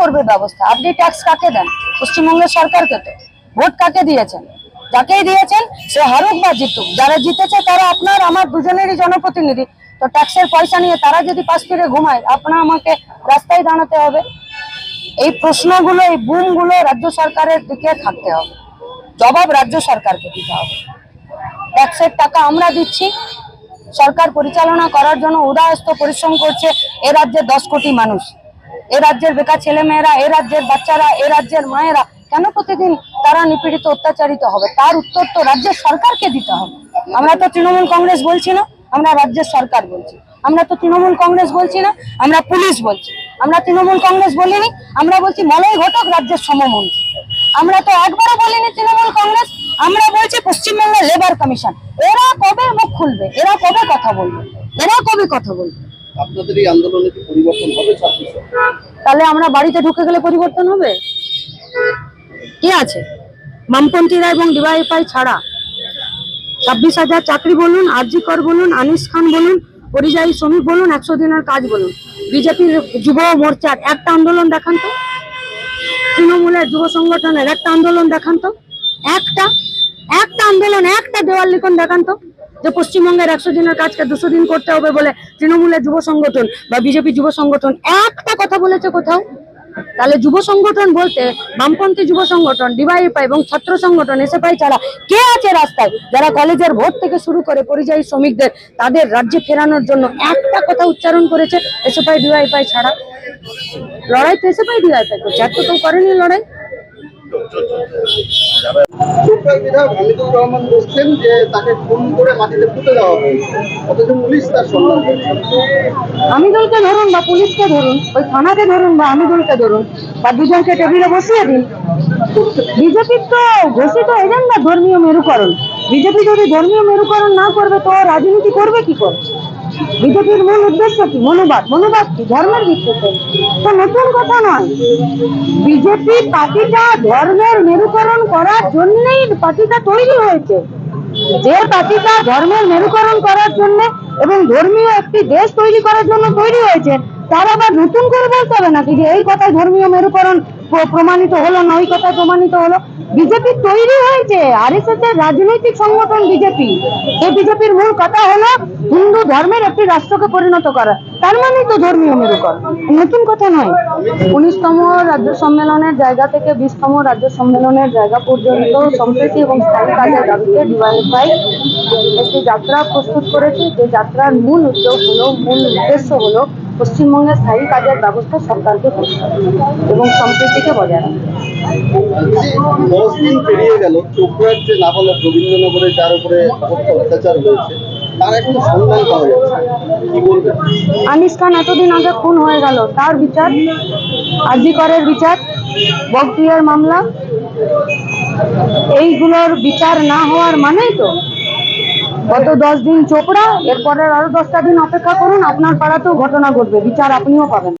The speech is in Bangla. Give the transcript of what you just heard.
করবে ব্যবস্থা? আপনি ট্যাক্স কাকে দেন? পশ্চিমবঙ্গের সরকারকে তো। ভোট কাকে দিয়েছেন? যাকেই দিয়েছেন, সে হারুক বা জিতুক। যারা জিতেছে, তারা আপনার, আমার দুজনেরই জনপ্রতিনিধি। তো ট্যাক্সের পয়সা নিয়ে তারা যদি পাশ ফিরে ঘুমায় আপনার আমাকে রাস্তায় দাঁড়াতে হবে। এই প্রশ্নগুলো, এই বুমগুলো রাজ্য সরকারের দিকে থাকতে হবে। জবাব রাজ্য সরকারকে দিতে হবে। ট্যাক্সের টাকা আমরা দিচ্ছি। সরকার পরিচালনা করার জন্য উদয়স্ত পরিশ্রম করছে এ রাজ্যের দশ কোটি মানুষ। এ রাজ্যের বেকার ছেলেমেয়েরা, এ রাজ্যের বাচ্চারা, এ রাজ্যের মায়েরা, কেন প্রতিদিন তারা নিপীড়িত, অত্যাচারিত হবে? তার উত্তর তো রাজ্যের সরকারকে দিতে হবে। আমরা তো তৃণমূল কংগ্রেস বলছি না, আমরা রাজ্যের সরকার বলছি। আমরা তো তৃণমূল কংগ্রেস বলছি না, আমরা পুলিশ বলছি। আমরা তৃণমূল কংগ্রেস বলিনি, আমরা বলছি মলয় ঘটক রাজ্যের সমমন্ত্রী। আমরা তো একবারও বলিনি তৃণমূল কংগ্রেস, আমরা বলছি পশ্চিমবঙ্গ লেবার কমিশন। এরা কবে মুখ খুলবে? এরা কবে কথা বলবে? এরা কবে কথা বলবে? আপনাদের এই আন্দোলনে কি পরিবর্তন হবে তাহলে আমরা বাড়িতে ঢুকে গেলে পরিবর্তন হবে? কি আছে? বামপন্থীরা এবং ডিওয়াইফাই ছাড়া। ছাব্বিশ হাজার চাকরি বলুন, আরজি কর বলুন, আনিস খান বলুন, পরিযায়ী শ্রমিক বলুন, একশো দিনের কাজ বলুন। বিজেপির যুব মোর্চার একটা আন্দোলন দেখান তো। তৃণমূলের যুব সংগঠনের একটা আন্দোলন দেখান তো। একটা একটা আন্দোলন, একটা দেওয়াল লিখন দেখান তো। যে পশ্চিমবঙ্গের একশো দিনের কাজকে দুশো দিন করতে হবে বলে তৃণমূলের যুব সংগঠন বা বিজেপি যুব সংগঠন একটা কথা বলেছে কোথাও? তাহলে যুব সংগঠন বলতে বামপন্থী যুব সংগঠন ডিওয়াইএফআই এবং ছাত্র সংগঠন, এসএফআই ছাড়া কে আছে রাস্তায়? যারা কলেজের ভোট থেকে শুরু করে পরিযায়ী শ্রমিকদের তাদের রাজ্যে ফেরানোর জন্য একটা কথা উচ্চারণ করেছে এসএফআই ডিওয়াইএফআই ছাড়া। লড়াই তো এসএফআই ডিওয়াইএফআই করছে। আর তো করেনি লড়াই। চোপড়ার বিধায়ক ধরুন বা পুলিশকে ধরুন, ওই থানাকে ধরুন বা আমিদুলকে ধরুন, বা দুজনকে টেবিলে বসিয়ে দিন। বিজেপির তো ঘোষিত এজেন্ডা ধর্মীয় মেরুকরণ। বিজেপি যদি ধর্মীয় মেরুকরণ না করবে, তো রাজনীতি করবে কি করে? বিজেপির মূল উদ্দেশ্য কি? মনোবাদ। মনোবাদ কি? ধর্মের ভিত্তিতে। তো নতুন কথা নয়, বিজেপি পার্টিটা ধর্মের মেরুকরণ করার জন্যই পার্টিটা তৈরি হয়েছে। যে পার্টিটা ধর্মের মেরুকরণ করার জন্য এবং ধর্মীয় একটি দেশ তৈরি করার জন্য তৈরি হয়েছে, তার আবার নতুন করে বলতে হবে নাকি যে এই কথায় ধর্মীয় মেরুকরণ প্রমাণিত হলো না, ওই কথায় প্রমাণিত হলো? বিজেপি তৈরি হয়েছে। আরএসএস এর রাজনৈতিক সংগঠন বিজেপি। এই বিজেপির মূল কথা হলো হিন্দু ধর্মের একটি রাষ্ট্রকে পরিণত করা। তার মানেই তো ধর্মীয় মেরুকরণ নতুন কথা নয়। উনিশতম রাজ্য সম্মেলনের জায়গা থেকে বিশতম রাজ্য সম্মেলনের জায়গা পর্যন্ত সম্প্রীতি এবং স্থায়ী কাজের দাবিতে ডিওয়াইএফআই একটি যাত্রা প্রস্তুত করেছে। যে যাত্রার মূল উদ্যোগ হলো, মূল উদ্দেশ্য হলো পশ্চিমবঙ্গের স্থায়ী কাজের ব্যবস্থা সরকারকে করতে এবং সম্প্রীতিকে বজায় রাখতে। দশ দিন পেরিয়ে গেল চোপড়ার যে নাবালক রবীন্দ্রনগরে যার উপরে অত্যাচার হয়েছে আনিস খান এতদিন আগে খুন হয়ে গেল তার বিচার আজি করের বিচার বগদিয়ার মামলা এইগুলোর বিচার না হওয়ার মানেই তো গত দশ দিন চোপড়া এরপরে আরও দশটা দিন অপেক্ষা করুন, আপনার পাড়াতেও ঘটনা ঘটবে, বিচার আপনিও পাবেন।